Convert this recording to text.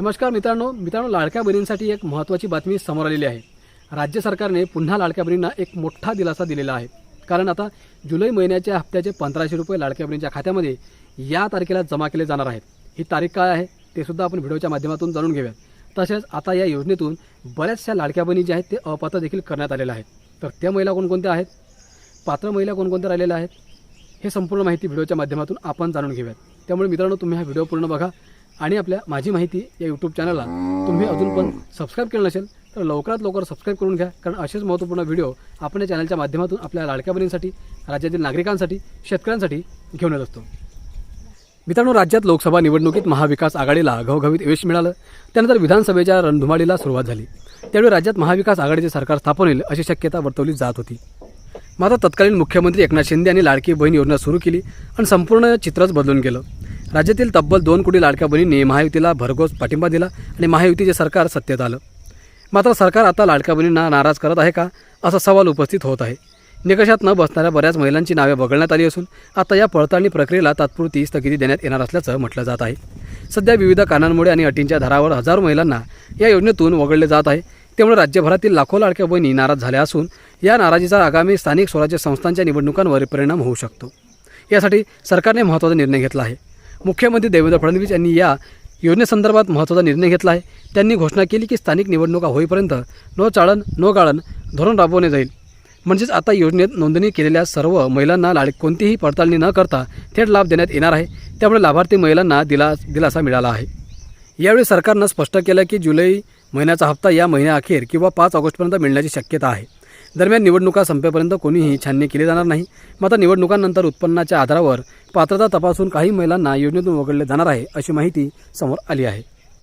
नमस्कार मित्रांनो मित्रांनो लाडक्या बहिणींसाठी एक महत्त्वाची बातमी समोर आलेली आहे. राज्य सरकारने पुन्हा लाडक्या बहिणींना एक मोठा दिलासा दिलेला आहे. कारण आता जुलै महिन्याच्या हप्त्याचे पंधराशे रुपये लाडक्या बहिणींच्या खात्यामध्ये या तारखेला जमा केले जाणार आहेत. ही तारीख काय आहे ते सुद्धा आपण व्हिडिओच्या माध्यमातून जाणून घेऊयात तसेच आता या योजनेतून बऱ्याचशा लाडक्या बहिणी ज्या आहेत ते अपात्र देखील करण्यात आलेल्या आहेत. तर त्या महिला कोणकोणत्या आहेत? पात्र महिला कोणकोणत्या राहिलेल्या आहेत? हे संपूर्ण माहिती व्हिडिओच्या माध्यमातून आपण जाणून घेऊयात. त्यामुळे मित्रांनो तुम्ही हा व्हिडिओ पूर्ण बघा. आणि आपल्या माझी माहिती या यूट्यूब चॅनलला तुम्ही अजून पण सबस्क्राईब केलं नसेल तर लवकरात लवकर सबस्क्राईब करून घ्या. कारण असेच महत्त्वपूर्ण व्हिडिओ आपण या चॅनलच्या माध्यमातून आपल्या लाडक्या बहिणींसाठी राज्यातील नागरिकांसाठी शेतकऱ्यांसाठी घेऊन येत असतो. मित्रांनो राज्यात लोकसभा निवडणुकीत महाविकास आघाडीला घवघवीत यश मिळालं. त्यानंतर विधानसभेच्या रणधुमाडीला सुरुवात झाली. त्यावेळी राज्यात महाविकास आघाडीचे सरकार स्थापन होईल अशी शक्यता वर्तवली जात होती. मात्र तत्कालीन मुख्यमंत्री एकनाथ शिंदे यांनी लाडकी बहीण योजना सुरू केली आणि संपूर्ण चित्रच बदलून गेलं. राज्यातील तब्बल दोन कोटी लाडक्या बहिणींनी महायुतीला भरघोस पाठिंबा दिला आणि महायुतीचे सरकार सत्तेत आलं. मात्र सरकार आता लाडक्या बहिणींना नाराज करत आहे का? असा सवाल उपस्थित होत आहे. निकषात न बसणाऱ्या बऱ्याच महिलांची नावे वगळण्यात आली असून आता या पडताळणी प्रक्रियेला तात्पुरती स्थगिती देण्यात येणार असल्याचं म्हटलं जात आहे. सध्या विविध कारणांमुळे आणि अटींच्या धारावर हजारो महिलांना या योजनेतून वगळले जात आहे. त्यामुळे राज्यभरातील लाखो लाडक्या बहिणी नाराज झाल्या असून या नाराजीचा आगामी स्थानिक स्वराज्य संस्थांच्या निवडणुकांवर परिणाम होऊ शकतो. यासाठी सरकारने महत्त्वाचा निर्णय घेतला आहे. मुख्यमंत्री देवेंद्र फडणवीस यांनी या योजनेसंदर्भात महत्त्वाचा निर्णय घेतला आहे. त्यांनी घोषणा केली की स्थानिक निवडणुका होईपर्यंत नो चाळण नो गाळण धोरण राबवणे जाईल. म्हणजेच आता योजनेत नोंदणी केलेल्या सर्व महिलांना लाड कोणतीही पडताळणी न करता थेट लाभ देण्यात येणार आहे. त्यामुळे लाभार्थी महिलांना दिला दिलासा मिळाला आहे. यावेळी सरकारनं स्पष्ट केलं की जुलै महिन्याचा हप्ता या महिन्याअखेर किंवा पाच ऑगस्टपर्यंत मिळण्याची शक्यता आहे. दरम्यान निवडणुका संपेपर्यंत कोणीही छाननी केली जाणार नाही. मात्र निवडणुकांनंतर उत्पन्नाच्या आधारावर पात्रता तपासून काही महिलांना योजनेतून वगळले जाणार आहे अशी माहिती समोर आली आहे.